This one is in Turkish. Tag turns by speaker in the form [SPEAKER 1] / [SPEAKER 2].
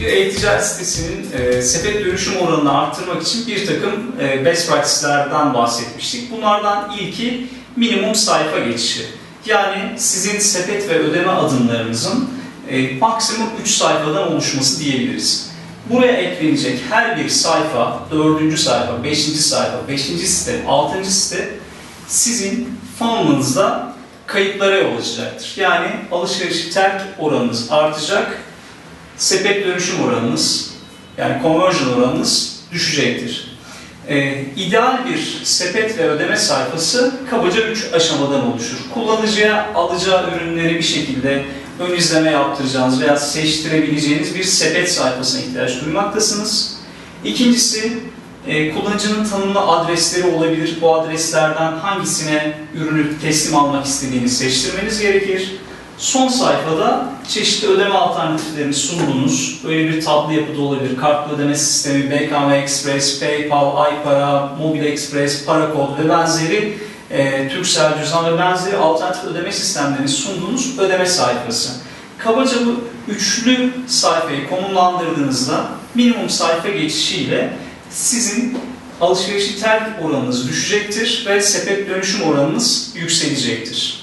[SPEAKER 1] Bir e-ticaret sitesinin e, sepet dönüşüm oranını arttırmak için bir takım e, best practice'lerden bahsetmiştik. Bunlardan ilki minimum sayfa geçişi. Yani sizin sepet ve ödeme adımlarınızın e, maksimum 3 sayfadan oluşması diyebiliriz. Buraya eklenecek her bir sayfa, 4. sayfa, 5. sayfa, 5. site, 6. site sizin funnel'ınızda kayıplara yol açacaktır. Yani alışverişi terk oranınız artacak, sepet dönüşüm oranınız yani conversion oranınız düşecektir. Ee, ideal bir sepet ve ödeme sayfası kabaca 3 aşamadan oluşur. Kullanıcıya alacağı ürünleri bir şekilde ön izleme yaptıracağınız veya seçtirebileceğiniz bir sepet sayfasına ihtiyaç duymaktasınız. İkincisi e, kullanıcının tanımlı adresleri olabilir. Bu adreslerden hangisine ürünü teslim almak istediğini seçtirmeniz gerekir. Son sayfada çeşitli ödeme alternatiflerini sunduğunuz, böyle bir tablo yapıda olabilir. Kartlı ödeme sistemi, BKM Express, PayPal, iPara, Mobil Express, Parakod ve benzeri e, Turkcell cüzdan ve benzeri alternatif ödeme sistemlerini sunduğunuz ödeme sayfası. Kabaca bu üçlü sayfayı konumlandırdığınızda minimum sayfa geçişiyle sizin alışverişi terk oranınız düşecektir ve sepet dönüşüm oranınız yükselecektir.